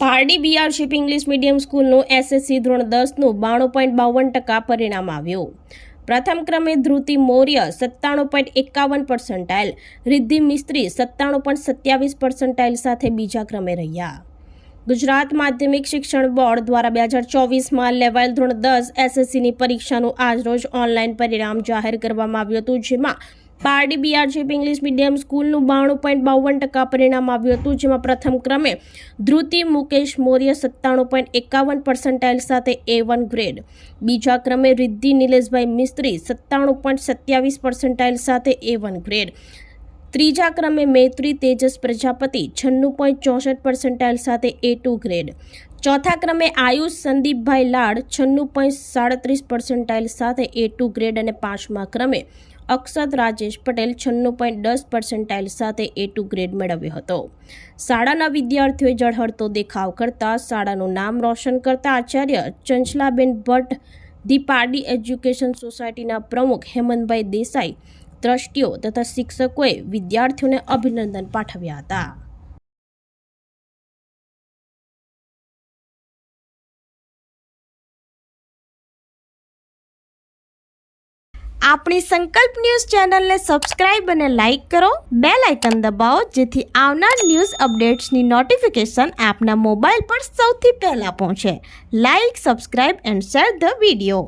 પારડી બીઆરશીપ English medium સ્કૂલનું SSC ધોરણ દસનું બાણું પોઈન્ટ બાવન ટકા પરિણામ આવ્યું. પ્રથમ ક્રમે ધ્રુતિ મૌર્ય સત્તાણું પોઈન્ટ એકાવન પર્સન્ટાઇલ, રિદ્ધિ મિસ્ત્રી સત્તાણું પોઈન્ટ સત્યાવીસ પર્સન્ટાઇલ સાથે બીજા ક્રમે રહ્યા. ગુજરાત માધ્યમિક શિક્ષણ બોર્ડ દ્વારા બે હજાર ચોવીસમાં લેવાયેલ ધોરણ દસ એસએસસીની પરીક્ષાનું આજરોજ ઓનલાઈન પરિણામ જાહેર કરવામાં આવ્યું હતું, જેમાં પારડી બીઆરશીપ ઇંગ્લિશ મીડિયમ સ્કૂલનું બાણું પોઈન્ટ બાવન ટકા પરિણામ આવ્યું હતું, જેમાં પ્રથમ ક્રમે ધ્રુતિ, મુકેશ મૌર્ય સત્તાણું પોઈન્ટ એકાવન પર્સન્ટાઇલ સાથે એ વન ગ્રેડ બીજા ક્રમે રિદ્ધિ, નિલેશભાઈ મિસ્ત્રી સત્તાણું પોઈન્ટ સત્યાવીસ પર્સન્ટાઇલ સાથે એ વન ગ્રેડ ત્રીજા ક્રમે મૈત્રી તેજસ પ્રજાપતિ, છન્નું પોઈન્ટ ચોસઠ પર્સન્ટાઇલ સાથે એ ટુ ગ્રેડ ચોથા ક્રમે આયુષ સંદીપભાઈ લાડ, છન્નું પોઈન્ટ સાડત્રીસ પર્સન્ટાઇલ સાથે એ ટુ ગ્રેડ અને પાંચમા ક્રમે અક્ષત રાજેશ પટેલ, છન્નું પોઈન્ટ દસ પર્સન્ટાઇલ સાથે એ ટુ ગ્રેડ મેળવ્યો હતો. શાળાના વિદ્યાર્થીઓએ જળહળતો દેખાવ કરતા શાળાનું નામ રોશન કરતા આચાર્ય ચંચલાબેન ભટ્ટ, ધી પારડી એજ્યુકેશન સોસાયટીના પ્રમુખ હેમંતભાઈ દેસાઈ ટ્રસ્ટીઓ તથા શિક્ષકોએ વિદ્યાર્થીઓને અભિનંદન પાઠવ્યા હતા. આપણી સંકલ્પ ન્યૂઝ ચેનલને સબસ્ક્રાઇબ અને લાઇક કરો. બે લાઇકન દબાવો, જેથી આવનાર ન્યૂઝ અપડેટ્સની નોટિફિકેશન આપના મોબાઈલ પર સૌથી પહેલાં પહોંચે. Like, subscribe and share the video.